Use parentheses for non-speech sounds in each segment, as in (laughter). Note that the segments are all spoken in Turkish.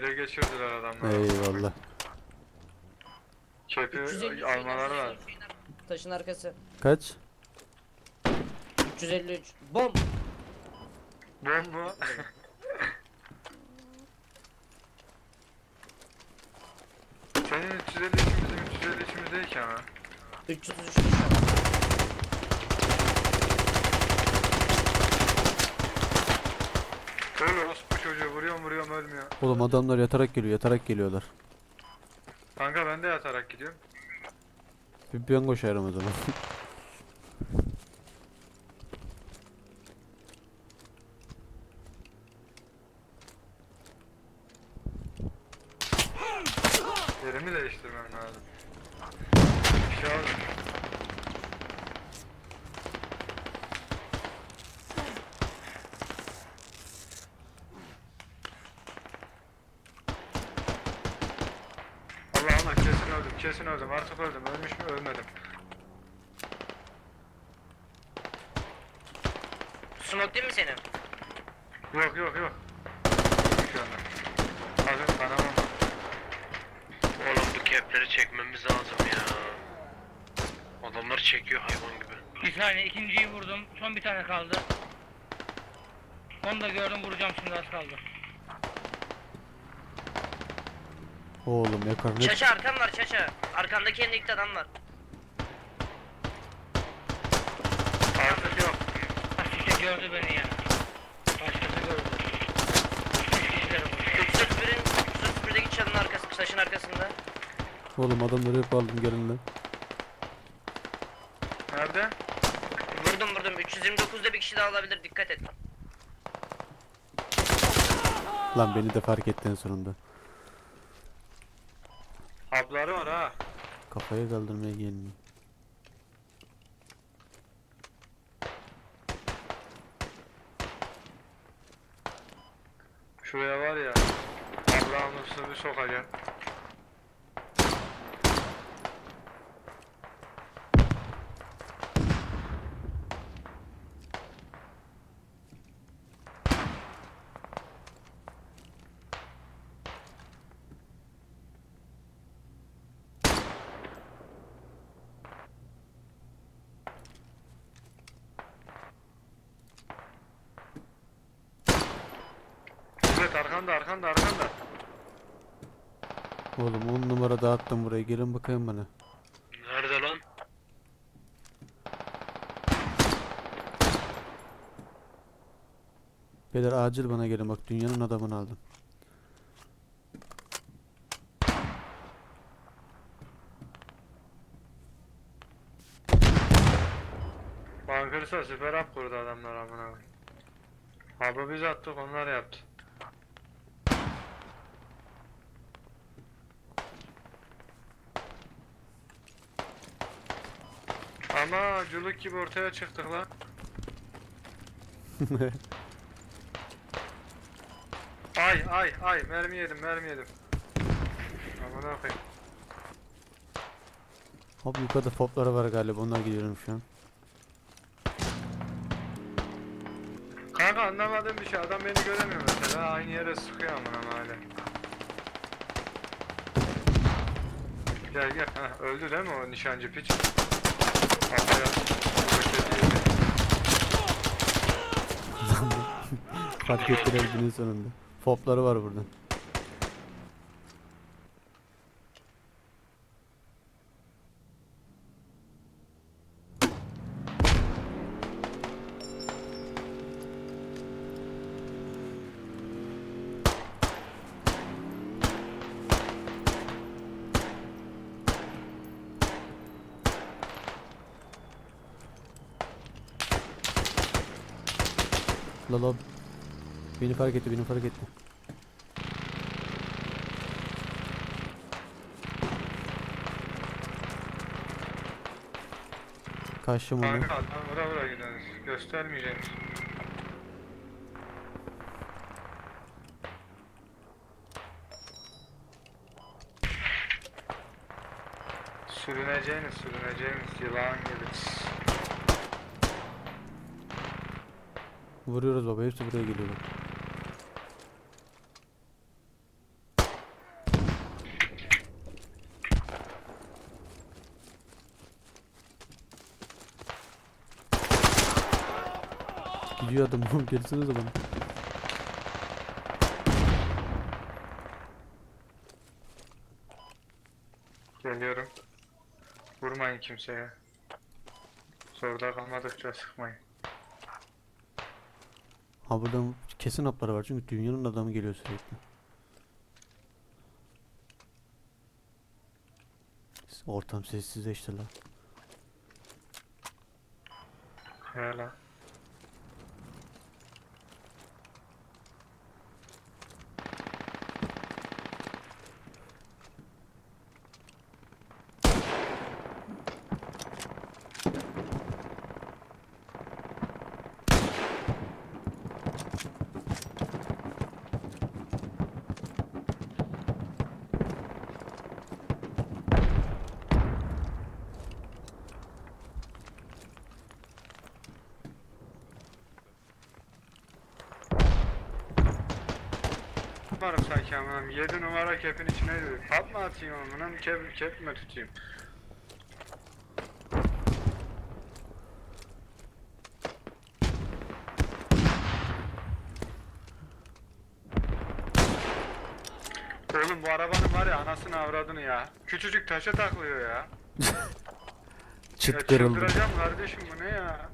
Ele geçirdiler adamlar. Eyvallah. Çöpü 350 almaları var. Taşın arkası. Kaç? 353. Bom. Bom mu? (laughs) Senin 350 işin bizim 350 işimiz değil ki ama. 333 düşman. Vuruyorum ölmüyor. Oğlum adamlar yatarak geliyor yatarak geliyorlar. Kanka ben de yatarak gidiyorum. Bir ben koşarım o zaman. Yerimi değiştirmem lazım. Bir şey oldu. Kesin öldüm artık öldüm ölmüş mü ölmedim. Smoke değil mi senin? Yok yok yok. Şu anda. Hazır kanamam. Oğlum bu kepleri çekmemiz lazım ya. Adamlar çekiyor hayvan gibi. Bir saniye ikinciyi vurdum. Son bir tane kaldı. Onu da gördüm vuracağım şimdi az kaldı. Oğlum yakar ne? Çaça arkan var çaça. Arkandaki endikte adam var. Artık yok. Ha işte gördü beni ya. Başkası gördü. Üç kişiler vurdu. 331'in 331'deki çalının arkası, taşın arkasında. Oğlum adamları hep aldım gelin lan. Nerede? Vurdum vurdum. 329'da bir kişi daha olabilir. Dikkat et. Lan beni de fark ettin sonunda. Hapları var ha. Kafayı kaldırmaya gelmiyor. Şuraya var ya. Allah'ın üstüne bir sokacağım. Evet arkanda arkanda arkanda. Oğlum 10 numara dağıttım buraya gelin bakayım bana. Nerede lan? Beyler acil bana gelin bak dünyanın adamını aldım. Bankırsa süper hap kurdu adamlar amına. Hapı biz attık onlar yaptı. Ama culuk gibi ortaya çıktık lan. (laughs) Ay ay ay mermi yedim mermi yedim. Amına koyayım. Abi yukarıda popları var galiba onlar gidiyorum şu an. Kanka anlamadığım bir şey adam beni göremiyor mesela aynı yere sıkıyor amına hala. Gel gel öldü değil mi o nişancı piç? Kafaya köşede yedi. Fark ettiler günün sonunda. Popları var burada. Lala beni fark etti beni fark etti. Kaçtım onu. Kanka adam vura vura gidiyoruz. Göstermeyeceğiz. Sürüneceğiniz sürüneceğiniz yılan gibi. Vuruyoruz baba hepsi buraya geliyor bak. Gidiyor adam oğlum gerisiniz adam. Geliyorum. Vurmayın kimseye. Zorda kalmadıkça sıkmayın. Ha buradan kesin hapları var çünkü dünyanın adamı geliyor sürekli. Ortam sessizleşti lan. Hele. Varım sanki amınım. 7 numara kepin içine yürü. Pat mı atayım amınım? Kep, kep mi tutayım? Oğlum bu arabanın var ya anasını avradını ya. Küçücük taşa taklıyor ya. (laughs) Çıt ya kırıldı. kardeşim bu ne ya?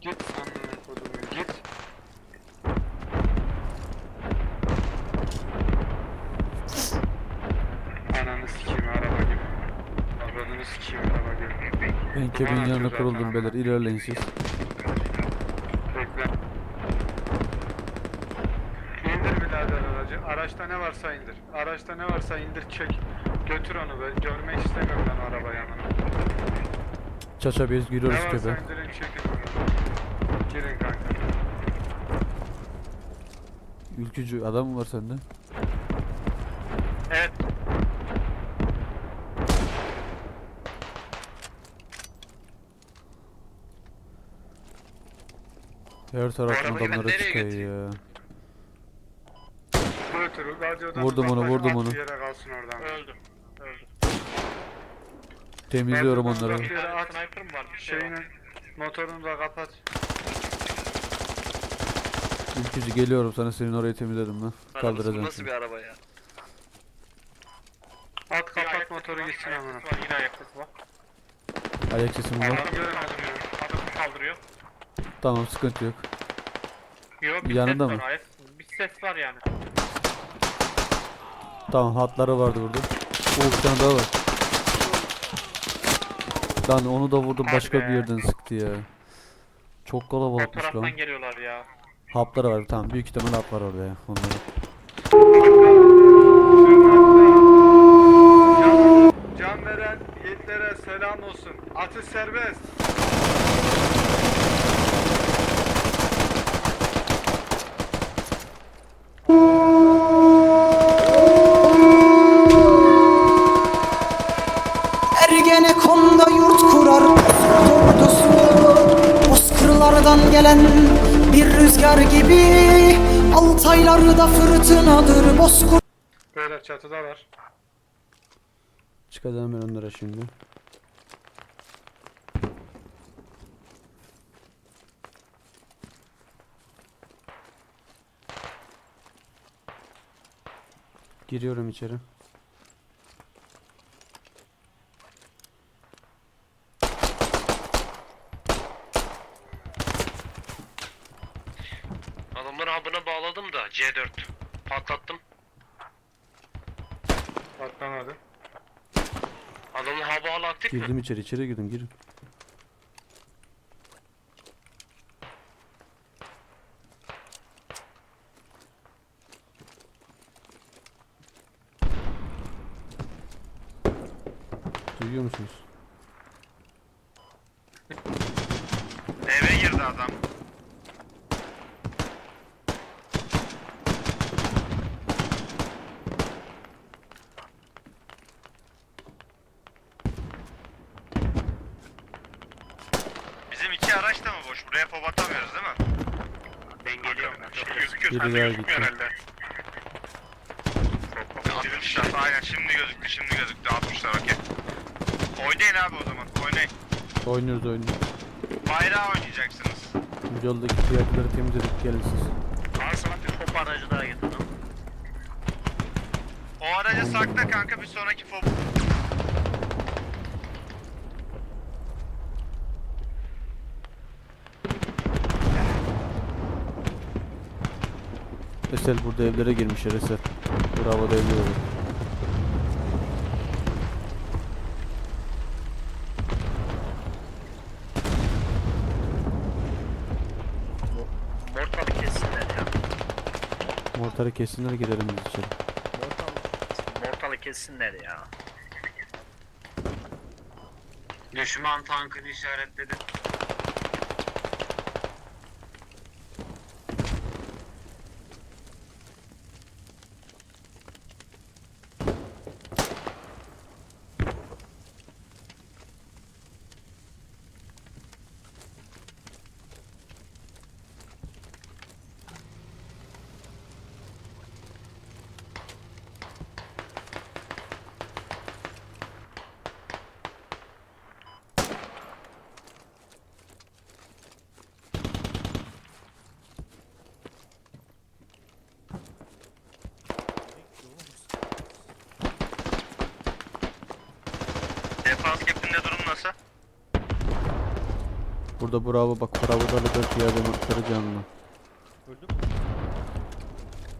Git amına kodumun git. Ananı sikeyim araba gibi. Avradını sikeyim araba gibi. Ben kuruldum zaten beyler. İlerleyin siz. Bekle. İndir birader aracı. Araçta ne varsa indir. Araçta ne varsa indir çek. Götür onu be. Görmek istemiyorum ben araba yanına. Çaça biz Ne giriyoruz varsa köpe. indirin çekin. Girin kanka. Ülkücü adam mı var sende? Evet. Her taraftan arabayı ben adamlara nereye çıkıyor ya. Radyodan Vurdum onu, vurdum onu. bir yere kalsın oradan. Öldü. Öldü. Temizliyorum onları. uzak bir yere at. Sniper mı var? Bir şey var. Şeyini, motorunu da kapat. Ülkücü geliyorum sana senin orayı temizledim ben. Arabası bu Kaldıracağım nasıl bir araba ya? At Bir kapat motoru var, gitsin ayak amına. sesi var, Yine ayak sesi var. Ayak sesim var. Adamı kaldırıyor. Tamam sıkıntı yok. Yok bir Yanında ses mı? var. ayak- Bir ses var yani. Tamam hatları vardı burada. Oo bir tane daha var. Lan onu da vurdum Hadi başka be. bir yerden sıktı ya. Çok O kalabalıkmış lan. taraftan geliyorlar ya. Hapları var tamam büyük ihtimal hap var orada ya onların. Can, veren yiğitlere selam olsun. Atış serbest. Gelen bir rüzgar gibi Altaylarda fırtınadır bozkır Böyle çatıda var. Çıkacağım ben onlara şimdi. Giriyorum içeri. Adamları hub'ına bağladım da C4. Patlattım. Patlamadı. Adamın hub'ı hala aktif mi? Girdim içeri içeri girdim girin. Duyuyor musunuz? Eve girdi adam. Bizim iki araç da mı boş? Buraya pop atamıyoruz değil mi? Ben geliyorum. Şimdi gözüküyor. Biri daha gitti. herhalde. Atmışlar. Aynen şimdi gözüktü. Şimdi gözüktü. Atmışlar okey. Oynayın abi o zaman. Oynayın. Oynuyoruz oynuyoruz. Bayrağı oynayacaksınız. Yoldaki fiyatları temizledik gelin siz. Al sana bir top aracı daha getirdim. O aracı sakla kanka bir sonraki fob. Esel burada evlere girmişler Esel. Bravo da evliyor. Mortalı kessinler ya. Mortarı kessinler girelim biz içeri. Mortalı kessinler ya. Düşman tankını işaretledi. Burada bravo bak bravo da da piyade notları canlı.